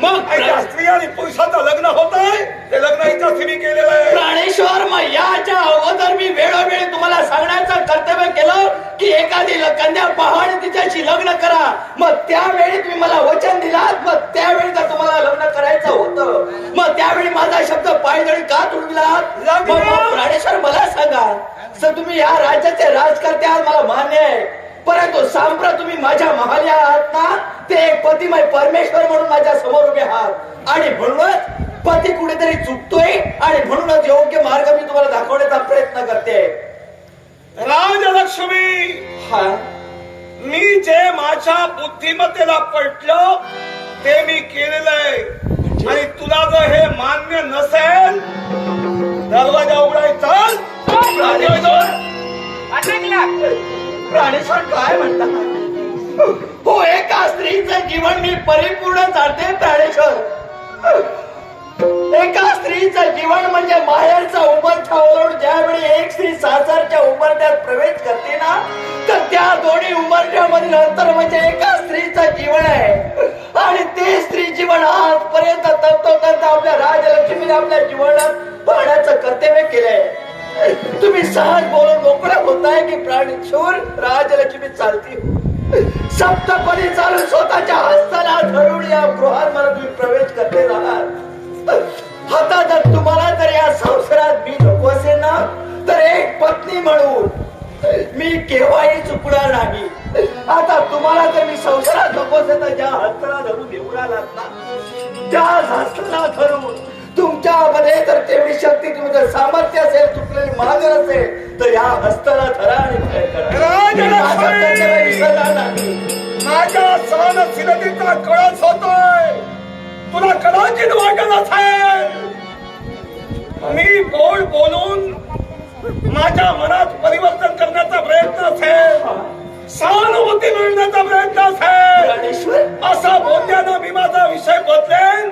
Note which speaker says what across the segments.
Speaker 1: मग
Speaker 2: त्या स्त्री आणि पुरुषाचं लग्न होत आहे ते लग्न इथं मी केलेलं आहे.
Speaker 1: प्राणेश्वर मग याच्या अगोदर मी वेळोवेळी तुम्हाला सांगण्याचं कर्तव्य केलं की एखादी कन्या पहा आणि तिच्याशी लग्न करा. मग त्यावेळी तुम्ही मला वचन दिलात. मग त्यावेळी जर तुम्हाला लग्न करायचं होतं मग त्यावेळी माझा शब्द पायदळी का तुडविलात प्राणेश्वर मला सांगा सर तुम्ही या राज्याचे राजकर्ते आहात मला मान्य आहे. परंतु सांप्रत तुम्ही माझ्या महाली आहात ना ते एक पतिमय परमेश्वर म्हणून माझ्यासमोर उभे आहात. आणि म्हणूनच पती कुठेतरी चुकतोय आणि म्हणूनच योग्य मार्ग मी तुम्हाला दाखवण्याचा प्रयत्न करते.
Speaker 2: राजलक्ष्मी!
Speaker 1: हा?
Speaker 2: मी जे माझ्या बुद्धिमत्तेला पटलं ते मी केलेलं आहे आणि तुला जर हे मान्य नसेल दरवाजा उघडाय चल
Speaker 1: प्राणेश्वर काय म्हणतात. हो एका स्त्रीचं जीवन मी परिपूर्ण चालते प्राणेश्वर. एका स्त्रीचं जीवन म्हणजे माहेरचा उमरठा ओलांडून ज्यावेळी एक स्त्री सासरच्या उमरठ्यात प्रवेश करते ना तर त्या दोन्ही उमरठ्यामधील अंतर म्हणजे एका स्त्रीचं जीवन आहे. आणि ते स्त्री जीवन आजपर्यंत तंतोतंत आपल्या राजलक्ष्मीने आपल्या जीवनात पाहण्याचं कर्तव्य केलंय. तुम्ही सहज बोल मोकळा होताय की प्राणेश्वर राजलक्ष्मी चालती हो. सप्तपदी चालून स्वतःच्या हस्ताला धरून या गृहात मला तुम्ही प्रवेश करते राहणार. आता जर तुम्हाला जर या संसारात मी नको असेल ना तर एक पत्नी म्हणून मी केव्हाही चुकणार नाही. आता तुम्हाला जर मी संसारात नको असेल तर ज्या हस्ताला धरून येऊन आलात ना त्या हस्ताला धरून जर तेवढी शक्ती तुम्ही जर सामर्थ्य असेल चुकलेली मागं असेल तर या हस्ताला धरा आणि करा. विसरणार नाही.
Speaker 2: माझ्या सहनशीलतेचा कळस होतोय. तुला कदाचित वाटत असेल. मी गोड बोलून माझ्या मनात परिवर्तन करण्याचा प्रयत्न असेल. सहानुभूती मिळण्याचा प्रयत्न असेल. असं बोलण्यानं मी माझा विषय बदलेन.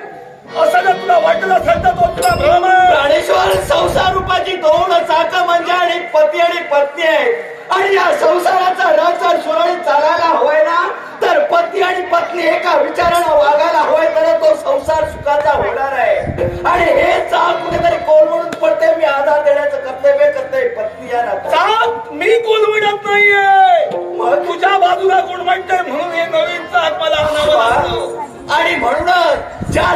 Speaker 2: असं जर तुला वाटत असेल तर तो तुला भ्रम आहे.
Speaker 1: प्राणेश्वर संसार रूपाची दोन चाक म्हणजे आणि पती आणि पत्नी आहे. आणि या संसाराचा रथ जर सुरळीत चालायला हवाय ना तर पती आणि पत्नी एका विचारानं वागायला हवाय तर तो संसार सुखाचा होणार आहे. आणि हे चाक कुठेतरी कोलमडून पडते मी आधार देण्याचं कर्तव्य करते पत्नी या.
Speaker 2: चाक मी गुलविडत नाहीये.
Speaker 1: मग?
Speaker 2: तुझ्या बाजूला गुण म्हणते म्हणून हे नवीन चाक मला आणावं लागलं
Speaker 1: आणि म्हणूनच ज्या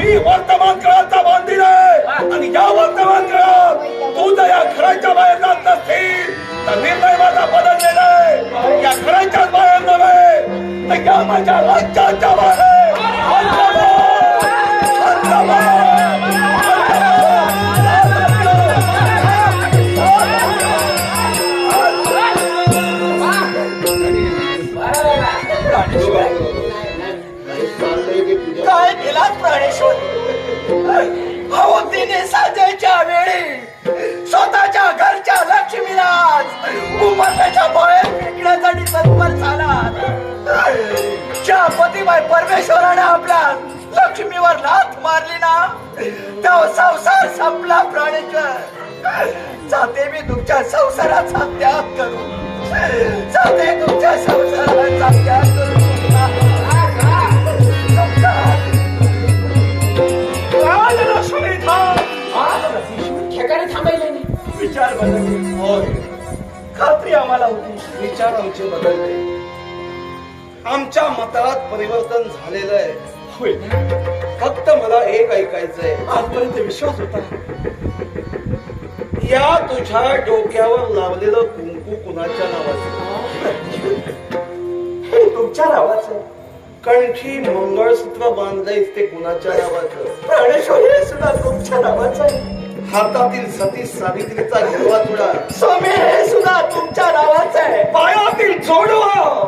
Speaker 1: मी
Speaker 2: वर्तमान काळाचा बांधील आहे आणि या वर्तमान काळात तू जर या घराच्या बाहेर जात नसतील तर निर्णय माझा बदललेला आहे या घराच्याच बाहेर नव्हे तर या माझ्या
Speaker 1: हवतीने साजायच्या वेळी स्वतःच्या घरच्या लक्ष्मीला उमरण्याच्या बाहेर फेकण्यासाठी तत्पर झाला ज्या पतिबाई परमेश्वराने आपल्या लक्ष्मीवर लाथ मारली ना त्या संसार संपला प्राणेश्वर जाते मी तुमच्या संसाराचा त्याग करू जाते तुमच्या संसाराचा त्याग करू विचार बदलले होय. खात्री आम्हाला होती.
Speaker 2: विचार आमचे बदलले आमच्या मतात परिवर्तन झालेलं आहे.
Speaker 1: होय.
Speaker 2: फक्त मला एक ऐकायचंय.
Speaker 1: आजपर्यंत विश्वास होता.
Speaker 2: या तुझ्या डोक्यावर लावलेलं कुंकू कुणाच्या नावाचं?
Speaker 1: हे तुमच्या नावाचं.
Speaker 2: कंठी मंगळसूत्र बांधलंयस ते कुणाच्या नावाचं?
Speaker 1: प्राणेश्वर सुद्धा तुमच्या नावाचं आहे.
Speaker 2: हातातील सती सावित्रीचा हिरवा तुडा
Speaker 1: स्वामी हे सुद्धा तुमच्या नावाचं आहे.
Speaker 2: पायातील जोडवा.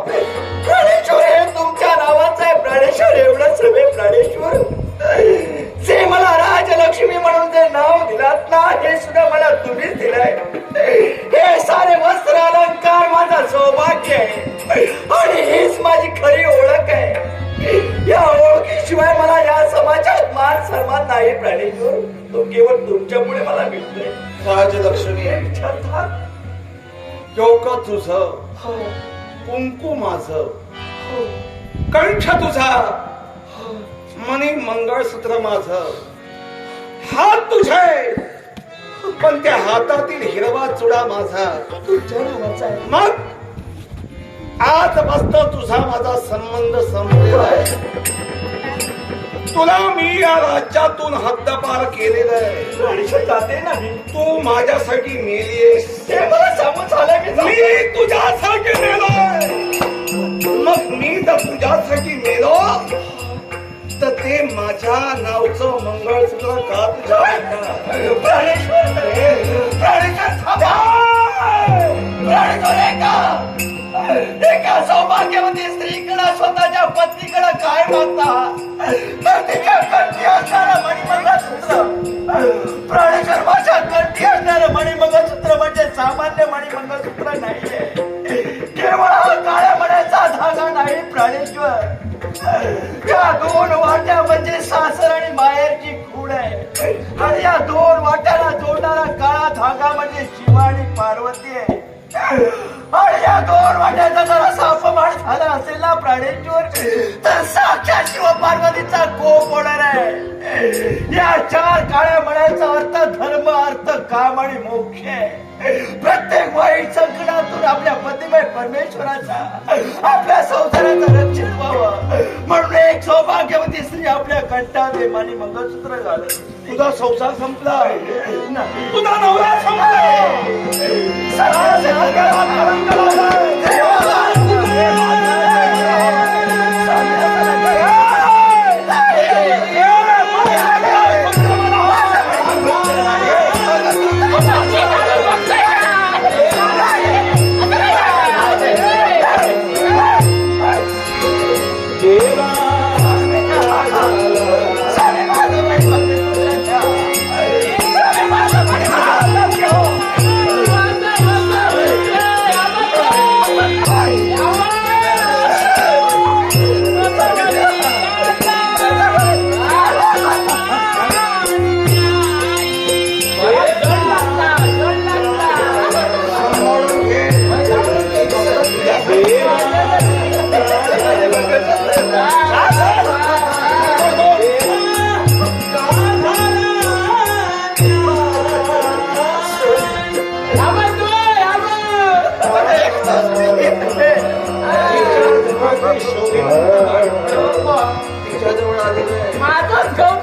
Speaker 1: प्राणेश्वर हे तुमच्या नावाचं आहे. प्राणेश्वर एवढंच नव्हे प्राणेश्वर. प्राणेश्वर तो केवळ तुमच्यामुळे मला मिळतोय
Speaker 2: राजलक्ष्मी. डोकं तुझं. कुंकू माझं. कंठ तुझा. मनी मंगळसूत्र माझं. हात तुझे. पण त्या हातातील हिरवा चुडा माझा.
Speaker 1: तुमच्या नावाचा आहे.
Speaker 2: मग आज मस्त तुझा माझा संबंध संपलेला आहे. तुला मी या राज्यातून हद्दपार केलेलं आहे.
Speaker 1: जाते ना
Speaker 2: तू माझ्यासाठी मेलीस
Speaker 1: ते मला सांगून झालं मी
Speaker 2: तुझ्यासाठी मेलोय. मग मी जर तुझ्यासाठी मेलो तर ते माझ्या नावचं मंगळसूत्र का तुझ्या?
Speaker 1: प्राणेश्वर प्राणेश्वर थांबा सौभाग्यवती स्त्रीकडे स्वतःच्या पत्नीकडे काय मागता? तर तिच्या कंठी असणारं मणिमंगळसूत्र. प्राणेश्वर कंठी असणारं मणिमंगळसूत्र म्हणजे सामान्य मणिमंगळसूत्र नाहीये. केवळ हा काळ्या मण्याचा धागा नाही प्राणेश्वर. या दोन वाट्या म्हणजे सासर आणि माहेरची खूण आहे. आणि या दोन वाट्याला जोडणारा काळा धागा म्हणजे शिवा आणि पार्वती आहे. आणि या दोन वाट्याचा जरा झाला असेल ना प्राणेश्वर तर साक्षात शिव पार्वतीचा कोप होणार आहे. या चार काळ्या मण्याचा अर्थ धर्म अर्थ काम आणि मोक्ष आहे. प्रत्येक वाईट संकटातून आपल्या पतिमय परमेश्वराचा आपल्या संसाराचं रक्षण व्हावं. म्हणून एक सौभाग्यवती स्त्री आपल्या कंठात मानी मंगळसूत्र घालत
Speaker 2: तुझा संसार संपला
Speaker 1: नाही.
Speaker 2: तुझा नवरा संपला
Speaker 1: judge him I
Speaker 2: do that.
Speaker 3: My, go.